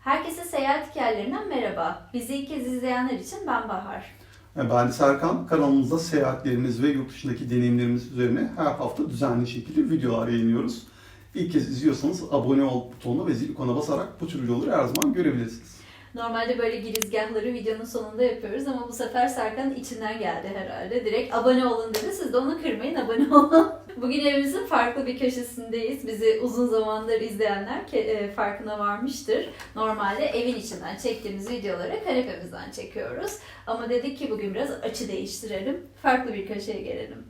Herkese seyahat hikayelerinden merhaba. Bizi ilk kez izleyenler için ben Bahar. Ben de Serkan. Kanalımızda seyahatlerimiz ve yurt dışındaki deneyimlerimiz üzerine her hafta düzenli şekilde videolar yayınlıyoruz. İlk kez izliyorsanız abone ol butonuna ve zil ikonuna basarak bu tür videoları her zaman görebilirsiniz. Normalde böyle girizgahları videonun sonunda yapıyoruz ama bu sefer Serkan içinden geldi herhalde. Direkt abone olun dedi. Siz de onu kırmayın, abone olun. Bugün evimizin farklı bir köşesindeyiz. Bizi uzun zamandır izleyenler e, farkına varmıştır. Normalde evin içinden çektiğimiz videoları kanepemizden çekiyoruz. Ama dedik ki bugün biraz açı değiştirelim. Farklı bir köşeye gelelim.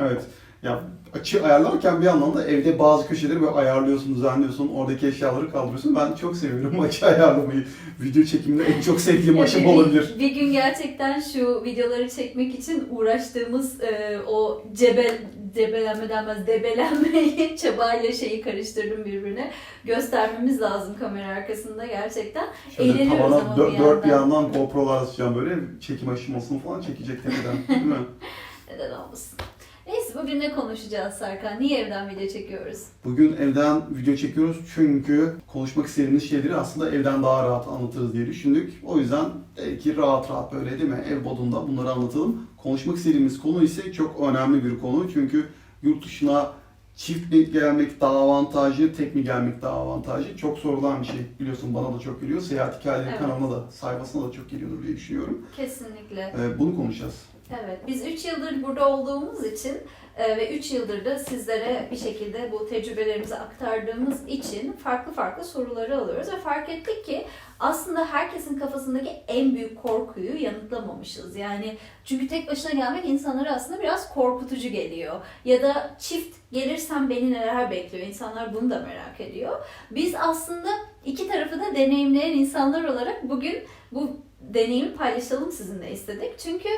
Evet. Ya açı ayarlarken bir yandan da evde bazı köşeleri böyle ayarlıyorsun, düzenliyorsun, oradaki eşyaları kaldırıyorsun. Ben çok seviyorum açı ayarlamayı. Video çekiminde en çok sevdiğim aşama bir- olabilir. Bir gün gerçekten şu videoları çekmek için uğraştığımız e, o cebel cebelenme denmez debelenmeyi çabayla şeyi karıştırdım birbirine. Göstermemiz lazım kamera arkasında gerçekten. Şöyle Eğleniyoruz tavana ama dö- bir dört bir yandan. yandan GoPro'lar asacağım böyle çekim aşamasını falan çekecek tepeden. Değil mi? Neden olmasın. Neyse bugün ne konuşacağız Serkan? Niye evden video çekiyoruz? Bugün evden video çekiyoruz çünkü konuşmak istediğimiz şeyleri aslında evden daha rahat anlatırız diye düşündük. O yüzden belki rahat rahat böyle değil mi ev bodunda bunları anlatalım. Konuşmak istediğimiz konu ise çok önemli bir konu çünkü yurt dışına çift mi gelmek daha avantajlı, tek mi gelmek daha avantajlı? Çok sorulan bir şey. Biliyorsun bana da çok geliyor. Seyahat hikayeleri Evet. kanalına da, sayfasına da çok geliyordur diye düşünüyorum. Kesinlikle. Ee, bunu konuşacağız. Evet, biz 3 yıldır burada olduğumuz için e, ve 3 yıldır da sizlere bir şekilde bu tecrübelerimizi aktardığımız için farklı farklı soruları alıyoruz ve fark ettik ki aslında herkesin kafasındaki en büyük korkuyu yanıtlamamışız. Yani çünkü tek başına gelmek insanlara aslında biraz korkutucu geliyor. Ya da çift gelirsem beni neler bekliyor? İnsanlar bunu da merak ediyor. Biz aslında iki tarafı da deneyimleyen insanlar olarak bugün bu deneyimi paylaşalım sizinle istedik. Çünkü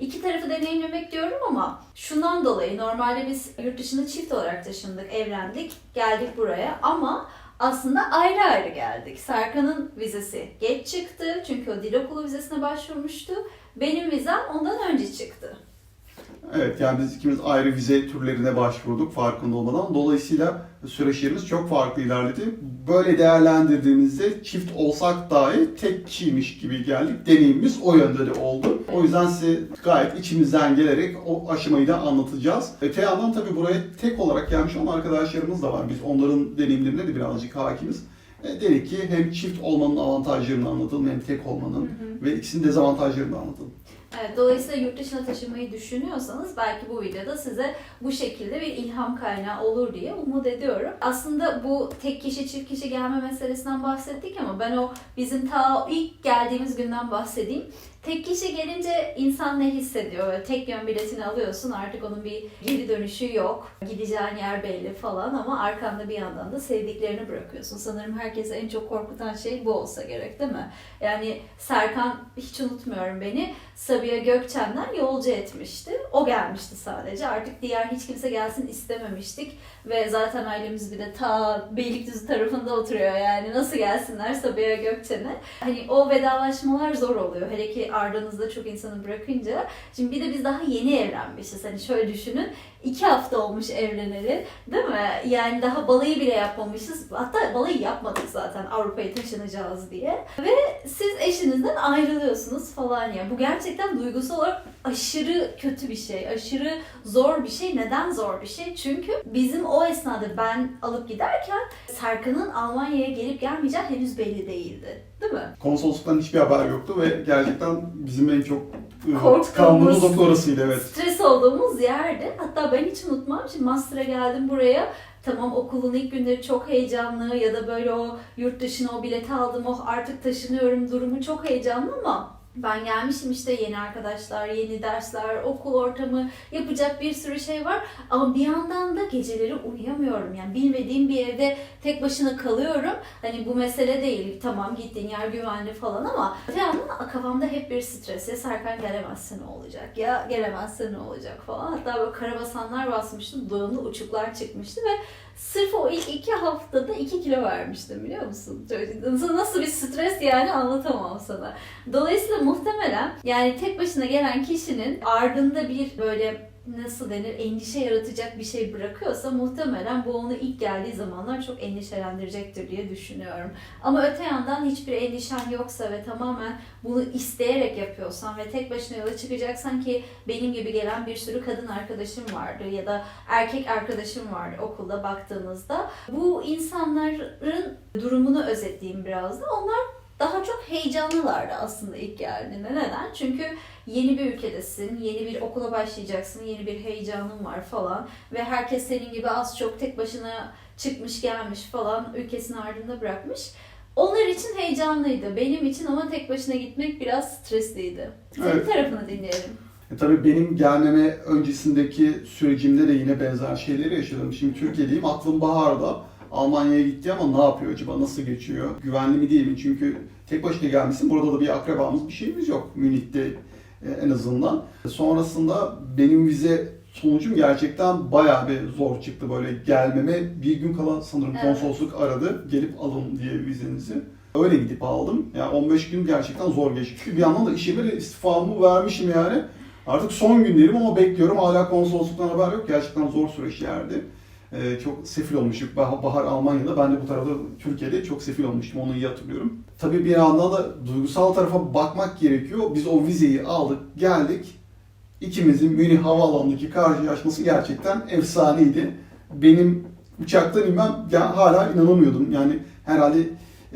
İki tarafı deneyimlemek diyorum ama şundan dolayı normalde biz yurt dışında çift olarak taşındık, evlendik, geldik buraya ama aslında ayrı ayrı geldik. Serkan'ın vizesi geç çıktı çünkü o dil okulu vizesine başvurmuştu. Benim vizem ondan önce çıktı. Evet yani biz ikimiz ayrı vize türlerine başvurduk farkında olmadan. Dolayısıyla süreçlerimiz çok farklı ilerledi. Böyle değerlendirdiğimizde çift olsak dahi tek kişiymiş gibi geldik. Deneyimimiz o yönde de oldu. O yüzden size gayet içimizden gelerek o aşamayı da anlatacağız. Öte yandan tabii buraya tek olarak gelmiş olan arkadaşlarımız da var. Biz onların deneyimlerine de birazcık hakimiz. E, dedik ki hem çift olmanın avantajlarını anlatalım hem tek olmanın ve ikisinin dezavantajlarını anlatalım. Evet, dolayısıyla yurt dışına taşınmayı düşünüyorsanız belki bu videoda size bu şekilde bir ilham kaynağı olur diye umut ediyorum. Aslında bu tek kişi çift kişi gelme meselesinden bahsettik ama ben o bizim ta ilk geldiğimiz günden bahsedeyim. Tek kişi gelince insan ne hissediyor? Tek yön biletini alıyorsun artık onun bir geri dönüşü yok. Gideceğin yer belli falan ama arkanda bir yandan da sevdiklerini bırakıyorsun. Sanırım herkese en çok korkutan şey bu olsa gerek değil mi? Yani Serkan hiç unutmuyorum beni. Sabiha Gökçen'den yolcu etmişti. O gelmişti sadece. Artık diğer hiç kimse gelsin istememiştik. Ve zaten ailemiz bir de ta Beylikdüzü tarafında oturuyor yani. Nasıl gelsinler Sabiha Gökçen'e? Hani o vedalaşmalar zor oluyor. Hele ki ardınızda çok insanı bırakınca. Şimdi bir de biz daha yeni evlenmişiz. Hani şöyle düşünün. iki hafta olmuş evleneli. Değil mi? Yani daha balayı bile yapmamışız. Hatta balayı yapmadık zaten Avrupa'ya taşınacağız diye. Ve siz eşinizden ayrılıyorsunuz falan ya. Bu gerçekten duygusal olarak aşırı kötü bir şey. Aşırı zor bir şey. Neden zor bir şey? Çünkü bizim o esnada ben alıp giderken Serkan'ın Almanya'ya gelip gelmeyeceği henüz belli değildi. Değil mi? Konsolosluktan hiçbir haber yoktu ve gerçekten bizim en çok e, Korktuğumuz- nokta orasıydı evet. Stres olduğumuz yerde. Hatta ben hiç unutmam. Şimdi master'a geldim buraya. Tamam okulun ilk günleri çok heyecanlı ya da böyle o yurt dışına o bileti aldım. Oh artık taşınıyorum durumu çok heyecanlı ama ben gelmişim işte yeni arkadaşlar, yeni dersler, okul ortamı, yapacak bir sürü şey var. Ama bir yandan da geceleri uyuyamıyorum. Yani bilmediğim bir evde tek başına kalıyorum. Hani bu mesele değil. Tamam gittiğin yer güvenli falan ama bir yandan kafamda hep bir stres. Ya Serkan gelemezse ne olacak? Ya gelemezse ne olacak falan. Hatta böyle karabasanlar basmıştım. Doğumlu uçuklar çıkmıştı ve sırf o ilk iki haftada iki kilo vermiştim biliyor musun? Nasıl- bir stres yani anlatamam sana. Dolayısıyla muhtemelen yani tek başına gelen kişinin ardında bir böyle nasıl denir endişe yaratacak bir şey bırakıyorsa muhtemelen bu onu ilk geldiği zamanlar çok endişelendirecektir diye düşünüyorum. Ama öte yandan hiçbir endişen yoksa ve tamamen bunu isteyerek yapıyorsan ve tek başına yola çıkacaksan ki benim gibi gelen bir sürü kadın arkadaşım vardı ya da erkek arkadaşım vardı okulda baktığımızda. Bu insanların durumunu özetleyeyim biraz da. Onlar daha çok heyecanlılardı aslında ilk geldiğinde. Neden? Çünkü yeni bir ülkedesin, yeni bir okula başlayacaksın, yeni bir heyecanın var falan ve herkes senin gibi az çok tek başına çıkmış gelmiş falan ülkesini ardında bırakmış. Onlar için heyecanlıydı. Benim için ama tek başına gitmek biraz stresliydi. Senin Evet. tarafını dinleyelim. E tabii benim gelmeme öncesindeki sürecimde de yine benzer şeyleri yaşadım. Şimdi Türkiye'deyim, aklım baharda. Almanya'ya gitti ama ne yapıyor acaba, nasıl geçiyor? Güvenli mi değil mi? Çünkü tek başına gelmişsin, burada da bir akrabamız, bir şeyimiz yok Münih'te e, en azından. Sonrasında benim vize sonucum gerçekten bayağı bir zor çıktı böyle gelmeme. Bir gün kala sanırım Evet. konsolosluk aradı, gelip alın diye vizenizi. Öyle gidip aldım. Yani 15 gün gerçekten zor geçti. Bir yandan da işime de istifamı vermişim yani. Artık son günlerim ama bekliyorum. Hala konsolosluktan haber yok. Gerçekten zor süreçlerdi. Ee, çok sefil olmuştuk. Bah- Bahar Almanya'da, ben de bu tarafta Türkiye'de çok sefil olmuştum. Onu iyi hatırlıyorum. Tabii bir yandan da duygusal tarafa bakmak gerekiyor. Biz o vizeyi aldık, geldik. İkimizin Münih Havaalanı'ndaki karşılaşması gerçekten efsaneydi. Benim uçaktan inmem ya hala inanamıyordum. Yani herhalde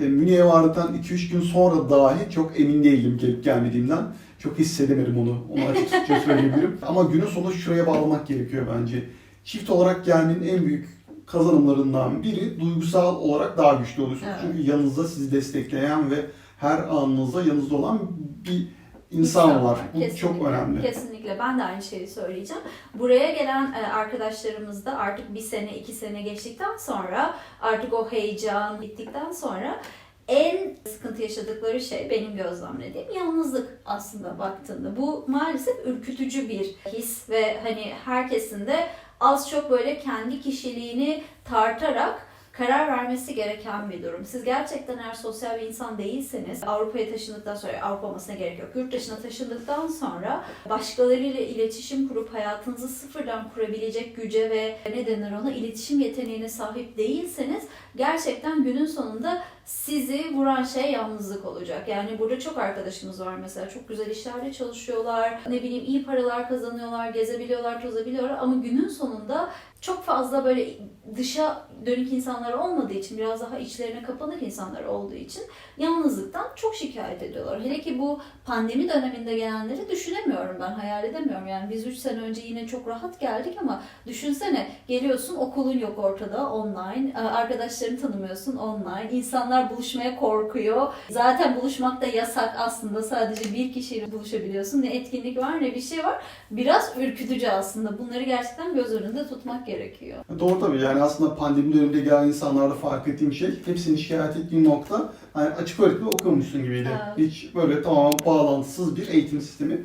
e, Münih'e vardıktan 2-3 gün sonra dahi çok emin değilim gelip gelmediğimden. Çok hissedemedim onu. Onu açıkça söyleyebilirim. Ama günün sonunda şuraya bağlamak gerekiyor bence. Çift olarak gelmenin en büyük kazanımlarından biri duygusal olarak daha güçlü oluyorsunuz. Evet. Çünkü yanınızda sizi destekleyen ve her anınızda yanınızda olan bir insan var. Bu çok Kesinlikle, önemli. Kesinlikle. Ben de aynı şeyi söyleyeceğim. Buraya gelen e, arkadaşlarımız da artık bir sene, iki sene geçtikten sonra artık o heyecan bittikten sonra en sıkıntı yaşadıkları şey benim gözlemlediğim yalnızlık aslında baktığında. Bu maalesef ürkütücü bir his ve hani herkesin de az çok böyle kendi kişiliğini tartarak karar vermesi gereken bir durum. Siz gerçekten eğer sosyal bir insan değilseniz Avrupa'ya taşındıktan sonra Avrupa olmasına gerek yok. Yurt dışına taşındıktan sonra başkalarıyla iletişim kurup hayatınızı sıfırdan kurabilecek güce ve ne denir ona iletişim yeteneğine sahip değilseniz gerçekten günün sonunda sizi vuran şey yalnızlık olacak. Yani burada çok arkadaşımız var mesela. Çok güzel işlerde çalışıyorlar. Ne bileyim iyi paralar kazanıyorlar, gezebiliyorlar, tozabiliyorlar ama günün sonunda çok fazla böyle dışa dönük insanlar olmadığı için biraz daha içlerine kapanık insanlar olduğu için yalnızlıktan çok şikayet ediyorlar. Hele ki bu pandemi döneminde gelenleri düşünemiyorum ben, hayal edemiyorum. Yani biz 3 sene önce yine çok rahat geldik ama düşünsene geliyorsun okulun yok ortada online, e, arkadaşlarını tanımıyorsun online, insanlar buluşmaya korkuyor. Zaten buluşmak da yasak aslında sadece bir kişiyle buluşabiliyorsun. Ne etkinlik var ne bir şey var. Biraz ürkütücü aslında. Bunları gerçekten göz önünde tutmak gerekiyor. Doğru tabii yani aslında pandemi döneminde gelen insanlarda fark ettiğim şey hepsinin şikayet ettiği nokta hani açık öğretim okumuşsun gibiydi. Evet. Hiç böyle tamamen bağlantısız bir eğitim sistemi.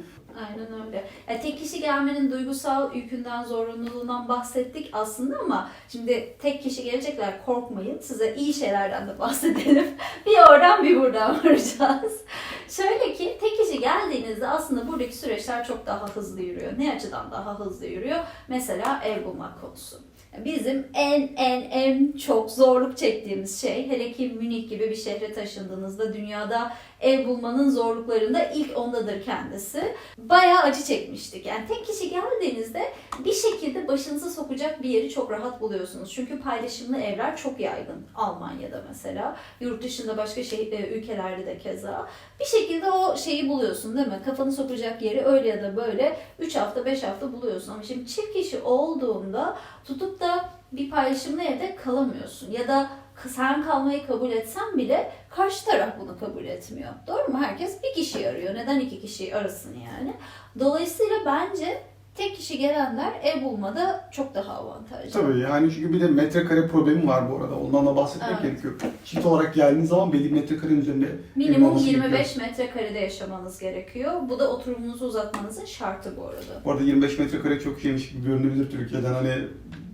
Aynen öyle. Ya tek kişi gelmenin duygusal yükünden, zorunluluğundan bahsettik aslında ama şimdi tek kişi gelecekler korkmayın. Size iyi şeylerden de bahsedelim. bir oradan bir buradan vuracağız. Şöyle ki tek kişi geldiğinizde aslında buradaki süreçler çok daha hızlı yürüyor. Ne açıdan daha hızlı yürüyor? Mesela ev bulmak konusu. Bizim en en en çok zorluk çektiğimiz şey hele ki Münih gibi bir şehre taşındığınızda dünyada ev bulmanın zorluklarında ilk ondadır kendisi. Bayağı acı çekmiştik. Yani tek kişi geldiğinizde bir şekilde başınızı sokacak bir yeri çok rahat buluyorsunuz. Çünkü paylaşımlı evler çok yaygın. Almanya'da mesela. Yurt dışında başka şey, e, ülkelerde de keza. Bir şekilde o şeyi buluyorsun değil mi? Kafanı sokacak yeri öyle ya da böyle 3 hafta 5 hafta buluyorsun. Ama şimdi çift kişi olduğunda tutup da bir paylaşımlı evde kalamıyorsun. Ya da sen kalmayı kabul etsen bile karşı taraf bunu kabul etmiyor. Doğru mu? Herkes bir kişi arıyor. Neden iki kişiyi arasın yani? Dolayısıyla bence tek kişi gelenler ev bulmada çok daha avantajlı. Tabii yani çünkü bir de metrekare problemi var bu arada. Ondan da bahsetmek Evet. gerekiyor. Çift olarak geldiğiniz zaman belli bir metrekarenin üzerinde Minimum olması 25 metrekarede yaşamanız gerekiyor. Bu da oturumunuzu uzatmanızın şartı bu arada. Bu arada 25 metrekare çok şeymiş gibi görünebilir Türkiye'den. Hani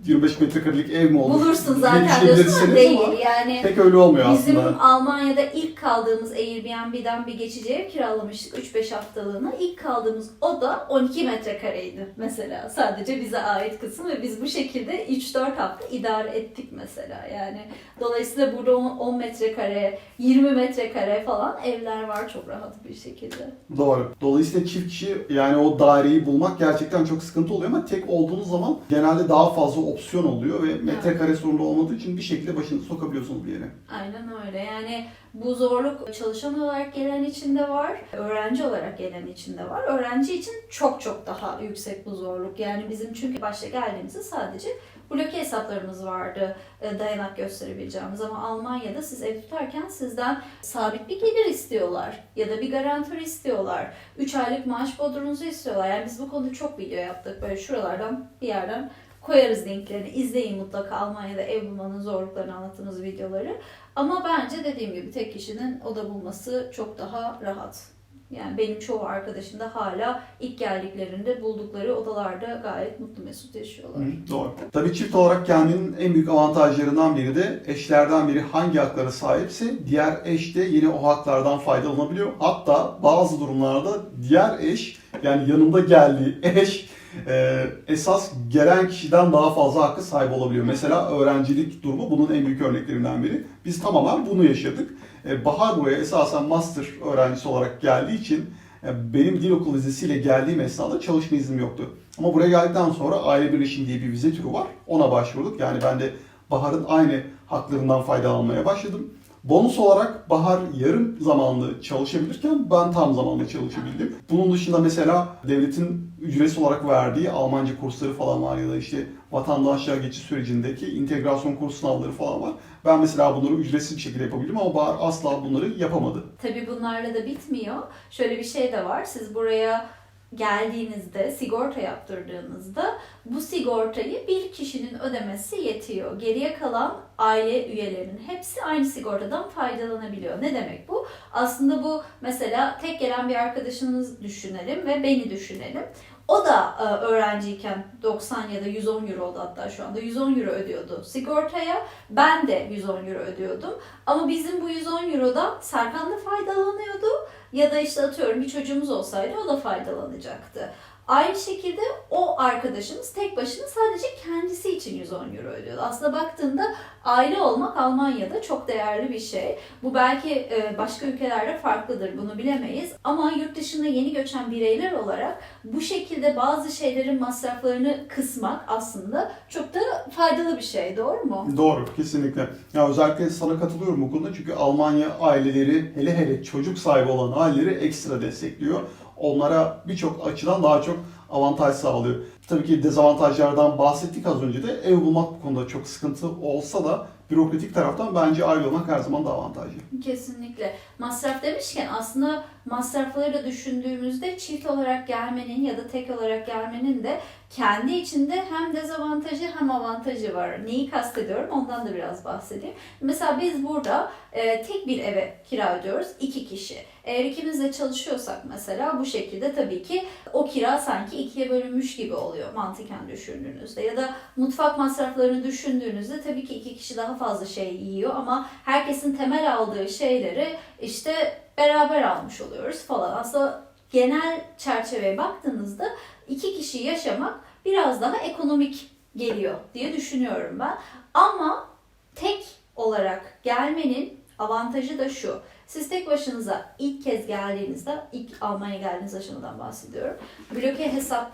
25 metrekarelik ev mi olur? Bulursun zaten diyorsun ama düşünebilirsiniz değil. ama Yani Pek öyle olmuyor Bizim aslında. Almanya'da ilk kaldığımız Airbnb'den bir geçici ev kiralamıştık 3-5 haftalığına. İlk kaldığımız oda 12 metrekareydi mesela. Sadece bize ait kısım ve biz bu şekilde 3-4 hafta idare ettik mesela. Yani dolayısıyla burada 10 metrekare, 20 metrekare falan evler var çok rahat bir şekilde. Doğru. Dolayısıyla çift kişi yani o daireyi bulmak gerçekten çok sıkıntı oluyor ama tek olduğunuz zaman genelde daha fazla opsiyon oluyor ve metrekare sorunu olmadığı için bir şekilde başınızı sokabiliyorsunuz bir yere. Aynen öyle. Yani bu zorluk çalışan olarak gelen için de var, öğrenci olarak gelen için de var. Öğrenci için çok çok daha yüksek bu zorluk. Yani bizim çünkü başta geldiğimizde sadece bloke hesaplarımız vardı e, dayanak gösterebileceğimiz ama Almanya'da siz ev tutarken sizden sabit bir gelir istiyorlar ya da bir garantör istiyorlar. 3 aylık maaş bodrunuzu istiyorlar. Yani biz bu konuda çok video yaptık. Böyle şuralardan bir yerden koyarız linklerini. İzleyin mutlaka Almanya'da ev bulmanın zorluklarını anlattığımız videoları. Ama bence dediğim gibi tek kişinin oda bulması çok daha rahat. Yani benim çoğu arkadaşım da hala ilk geldiklerinde buldukları odalarda gayet mutlu mesut yaşıyorlar. Hı, Doğru. Tabii çift olarak kendinin en büyük avantajlarından biri de eşlerden biri hangi haklara sahipse diğer eş de yine o haklardan faydalanabiliyor. Hatta bazı durumlarda diğer eş yani yanında geldiği eş e, esas gelen kişiden daha fazla hakkı sahip olabiliyor. Mesela öğrencilik durumu bunun en büyük örneklerinden biri. Biz tamamen bunu yaşadık. E, Bahar buraya esasen master öğrencisi olarak geldiği için e, benim dil okulu vizesiyle geldiğim esnada çalışma iznim yoktu. Ama buraya geldikten sonra aile birleşim diye bir vize türü var. Ona başvurduk. Yani ben de Bahar'ın aynı haklarından faydalanmaya başladım. Bonus olarak Bahar yarım zamanlı çalışabilirken ben tam zamanlı çalışabildim. Bunun dışında mesela devletin ücretsiz olarak verdiği Almanca kursları falan var ya da işte vatandaşlığa geçiş sürecindeki integrasyon kurs sınavları falan var. Ben mesela bunları ücretsiz bir şekilde yapabildim ama Bahar asla bunları yapamadı. Tabii bunlarla da bitmiyor. Şöyle bir şey de var. Siz buraya geldiğinizde, sigorta yaptırdığınızda bu sigortayı bir kişinin ödemesi yetiyor. Geriye kalan aile üyelerinin hepsi aynı sigortadan faydalanabiliyor. Ne demek bu? Aslında bu mesela tek gelen bir arkadaşınız düşünelim ve beni düşünelim. O da e, öğrenciyken 90 ya da 110 euro oldu hatta şu anda 110 euro ödüyordu sigortaya. Ben de 110 euro ödüyordum. Ama bizim bu 110 eurodan Serkan da faydalanıyordu. Ya da işte atıyorum bir çocuğumuz olsaydı o da faydalanacaktı. Aynı şekilde o arkadaşımız tek başına sadece kendisi için 110 euro ödüyordu. Aslında baktığında aile olmak Almanya'da çok değerli bir şey. Bu belki e, başka ülkelerde farklıdır bunu bilemeyiz. Ama yurt dışında yeni göçen bireyler olarak bu şekilde bazı şeylerin masraflarını kısmak aslında çok da faydalı bir şey doğru mu? Doğru, kesinlikle. Ya özellikle sana katılıyorum bu konuda çünkü Almanya aileleri, hele hele çocuk sahibi olan aileleri ekstra destekliyor. Onlara birçok açıdan daha çok avantaj sağlıyor. Tabii ki dezavantajlardan bahsettik az önce de ev bulmak bu konuda çok sıkıntı olsa da bürokratik taraftan bence aile olmak her zaman daha avantajlı. Kesinlikle. Masraf demişken aslında masrafları da düşündüğümüzde çift olarak gelmenin ya da tek olarak gelmenin de kendi içinde hem dezavantajı hem avantajı var. Neyi kastediyorum ondan da biraz bahsedeyim. Mesela biz burada e, tek bir eve kira ödüyoruz iki kişi. Eğer ikimiz de çalışıyorsak mesela bu şekilde tabii ki o kira sanki ikiye bölünmüş gibi oluyor mantıken düşündüğünüzde. Ya da mutfak masraflarını düşündüğünüzde tabii ki iki kişi daha fazla şey yiyor ama herkesin temel aldığı şeyleri işte beraber almış oluyoruz falan. Aslında genel çerçeveye baktığınızda iki kişi yaşamak biraz daha ekonomik geliyor diye düşünüyorum ben. Ama tek olarak gelmenin avantajı da şu. Siz tek başınıza ilk kez geldiğinizde, ilk Almanya geldiğiniz aşamadan bahsediyorum. Bloke hesap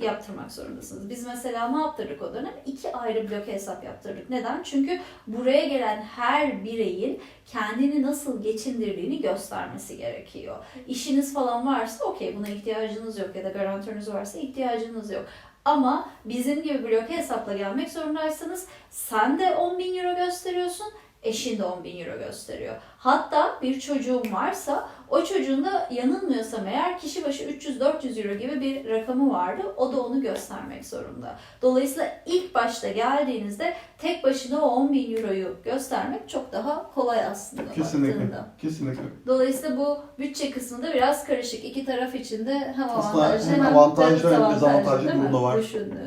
yaptırmak zorundasınız. Biz mesela ne yaptırdık o dönem? İki ayrı bloke hesap yaptırdık. Neden? Çünkü buraya gelen her bireyin kendini nasıl geçindirdiğini göstermesi gerekiyor. İşiniz falan varsa okey buna ihtiyacınız yok ya da garantörünüz varsa ihtiyacınız yok. Ama bizim gibi bloke hesapla gelmek zorundaysanız sen de 10 bin euro gösteriyorsun, eşin de 10 bin euro gösteriyor. Hatta bir çocuğun varsa o çocuğun da yanılmıyorsam eğer kişi başı 300-400 euro gibi bir rakamı vardı. O da onu göstermek zorunda. Dolayısıyla ilk başta geldiğinizde tek başına o 10 bin euroyu göstermek çok daha kolay aslında Kesinlikle. baktığında. Kesinlikle. Dolayısıyla bu bütçe kısmı da biraz karışık. İki taraf için de hem avantajlı hem avantajlı hem dezavantajlı dezavantajlı durum da var.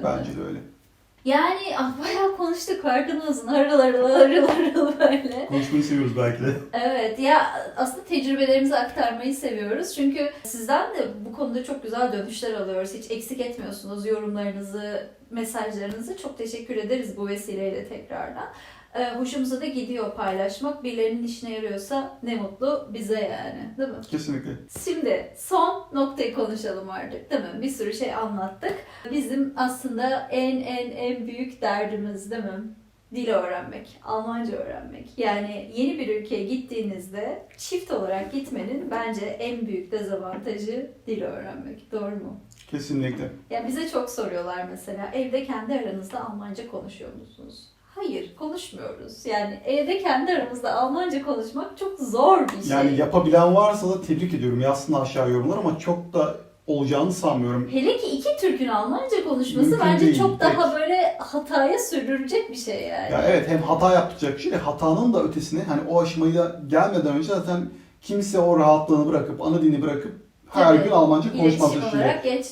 Bence de öyle. Yani ah, bayağı konuştuk farkındasın. Harıl harıl harıl harıl böyle. Konuşmayı seviyoruz belki de. Evet ya aslında tecrübelerimizi aktarmayı seviyoruz. Çünkü sizden de bu konuda çok güzel dönüşler alıyoruz. Hiç eksik etmiyorsunuz yorumlarınızı, mesajlarınızı. Çok teşekkür ederiz bu vesileyle tekrardan. Ee, hoşumuza da gidiyor paylaşmak. Birilerinin işine yarıyorsa ne mutlu bize yani. Değil mi? Kesinlikle. Şimdi son noktayı konuşalım artık değil mi? Bir sürü şey anlattık. Bizim aslında en en en büyük derdimiz değil mi? Dil öğrenmek, Almanca öğrenmek. Yani yeni bir ülkeye gittiğinizde çift olarak gitmenin bence en büyük dezavantajı dil öğrenmek. Doğru mu? Kesinlikle. Ya bize çok soruyorlar mesela evde kendi aranızda Almanca konuşuyor musunuz? Hayır, konuşmuyoruz. Yani evde kendi aramızda Almanca konuşmak çok zor bir şey. Yani yapabilen varsa da tebrik ediyorum. Yazsın aşağı yorumlar ama çok da olacağını sanmıyorum. Hele ki iki Türk'ün Almanca konuşması Mümkün bence değil, çok pek. daha böyle hataya sürdürecek bir şey yani. Ya evet hem hata yapacak şey hatanın da ötesine hani o aşamaya gelmeden önce zaten kimse o rahatlığını bırakıp ana dini bırakıp her Tabii. gün Almanca konuşmaz.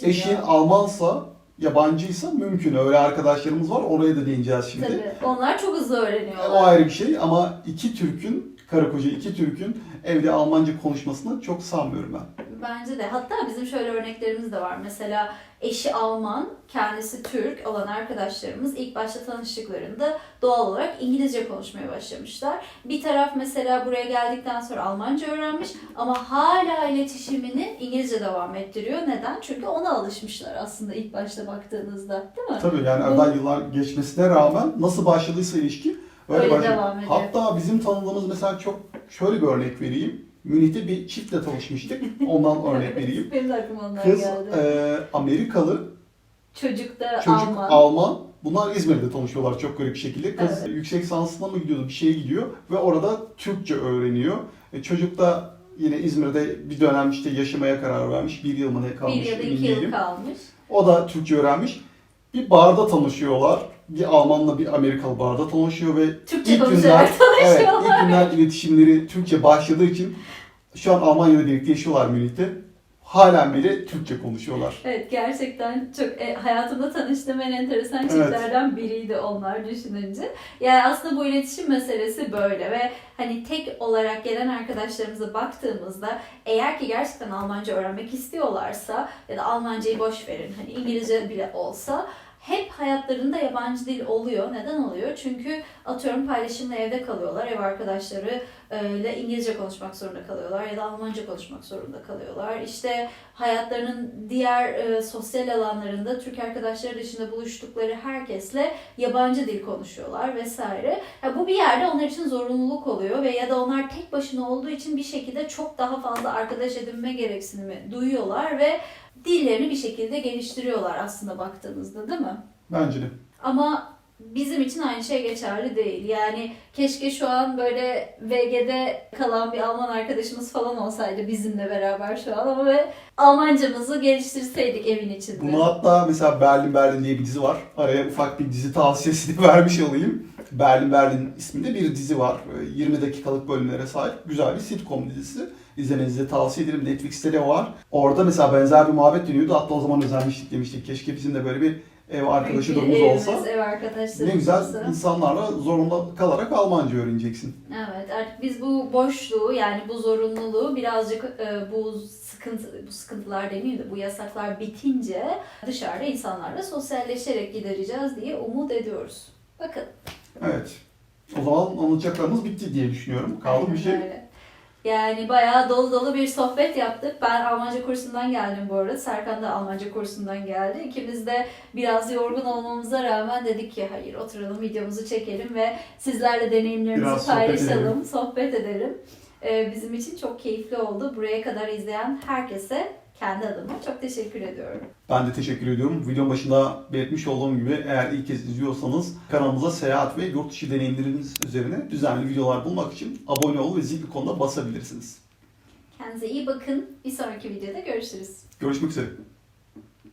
Eşin Almansa yabancıysa mümkün. Öyle arkadaşlarımız var. Oraya da değineceğiz şimdi. Tabii. Onlar çok hızlı O öğreniyorlar. ayrı bir şey ama iki Türk'ün, karı koca iki Türk'ün evde Almanca konuşmasını çok sanmıyorum ben. Bence de. Hatta bizim şöyle örneklerimiz de var. Mesela eşi Alman, kendisi Türk olan arkadaşlarımız ilk başta tanıştıklarında doğal olarak İngilizce konuşmaya başlamışlar. Bir taraf mesela buraya geldikten sonra Almanca öğrenmiş ama hala iletişimini İngilizce devam ettiriyor. Neden? Çünkü ona alışmışlar aslında ilk başta baktığınızda. Değil mi? Tabii yani aradan yıllar geçmesine rağmen nasıl başladıysa ilişki öyle, devam ediyor. Hatta bizim tanıdığımız mesela çok şöyle bir örnek vereyim. Münih'te bir çiftle tanışmıştık. Ondan örnek vereyim. Benim de aklıma onlar Kız geldi. e, Amerikalı, Çocuk da çocuk Alman. Alman. Bunlar İzmir'de tanışıyorlar çok garip bir şekilde. Kız yüksek lisansına mı gidiyordu bir şeye gidiyor ve orada Türkçe öğreniyor. E, çocuk da yine İzmir'de bir dönem işte yaşamaya karar vermiş. Bir yıl mı ne kalmış bir ya da iki yıl kalmış. O da Türkçe öğrenmiş. Bir barda tanışıyorlar. Bir Almanla bir Amerikalı barda tanışıyor ve Türkçe ilk günler, evet, ilk günler iletişimleri Türkçe başladığı için şu an Almanya'da birlikte yaşıyorlar Münih'te. Halen bile Türkçe konuşuyorlar. Evet gerçekten çok e, hayatımda tanıştığım en enteresan Evet. çiftlerden biriydi onlar düşününce. Yani aslında bu iletişim meselesi böyle ve hani tek olarak gelen arkadaşlarımıza baktığımızda eğer ki gerçekten Almanca öğrenmek istiyorlarsa ya da Almancayı boş verin hani İngilizce bile olsa hep hayatlarında yabancı dil oluyor. Neden oluyor? Çünkü atıyorum paylaşımla evde kalıyorlar. Ev arkadaşları e, ile İngilizce konuşmak zorunda kalıyorlar ya da Almanca konuşmak zorunda kalıyorlar. İşte hayatlarının diğer e, sosyal alanlarında Türk arkadaşları dışında buluştukları herkesle yabancı dil konuşuyorlar vesaire. Ya bu bir yerde onlar için zorunluluk oluyor ve ya da onlar tek başına olduğu için bir şekilde çok daha fazla arkadaş edinme gereksinimi duyuyorlar ve dillerini bir şekilde geliştiriyorlar aslında baktığınızda değil mi? Bence de. Ama bizim için aynı şey geçerli değil. Yani keşke şu an böyle VG'de kalan bir Alman arkadaşımız falan olsaydı bizimle beraber şu an ama ve Almancamızı geliştirseydik evin içinde. Bunu hatta mesela Berlin Berlin diye bir dizi var. Araya ufak bir dizi tavsiyesi de vermiş olayım. Berlin Berlin isminde bir dizi var. Ee, 20 dakikalık bölümlere sahip güzel bir sitcom dizisi. İzlemenizi tavsiye ederim. Netflix'te de var. Orada mesela benzer bir muhabbet dönüyordu. Hatta o zaman özenmiştik demiştik. Keşke bizim de böyle bir ev arkadaşı Bir durumumuz evimiz, olsa. Ev arkadaşlarımız Ne güzel olsa. insanlarla zorunda kalarak Almanca öğreneceksin. Evet artık biz bu boşluğu yani bu zorunluluğu birazcık e, bu sıkıntı bu sıkıntılar demeyeyim de bu yasaklar bitince dışarıda insanlarla sosyalleşerek gidereceğiz diye umut ediyoruz. Bakın. Evet. O zaman anlatacaklarımız bitti diye düşünüyorum. Kaldı bir şey. öyle. Yani bayağı dolu dolu bir sohbet yaptık. Ben Almanca kursundan geldim bu arada. Serkan da Almanca kursundan geldi. İkimiz de biraz yorgun olmamıza rağmen dedik ki hayır oturalım videomuzu çekelim ve sizlerle deneyimlerimizi Biraz sohbet paylaşalım, edelim. sohbet edelim. Ee, bizim için çok keyifli oldu. Buraya kadar izleyen herkese kendi adıma çok teşekkür ediyorum. Ben de teşekkür ediyorum. Videonun başında belirtmiş olduğum gibi eğer ilk kez izliyorsanız kanalımıza seyahat ve yurt dışı deneyimleriniz üzerine düzenli videolar bulmak için abone ol ve zil ikonuna basabilirsiniz. Kendinize iyi bakın. Bir sonraki videoda görüşürüz. Görüşmek üzere.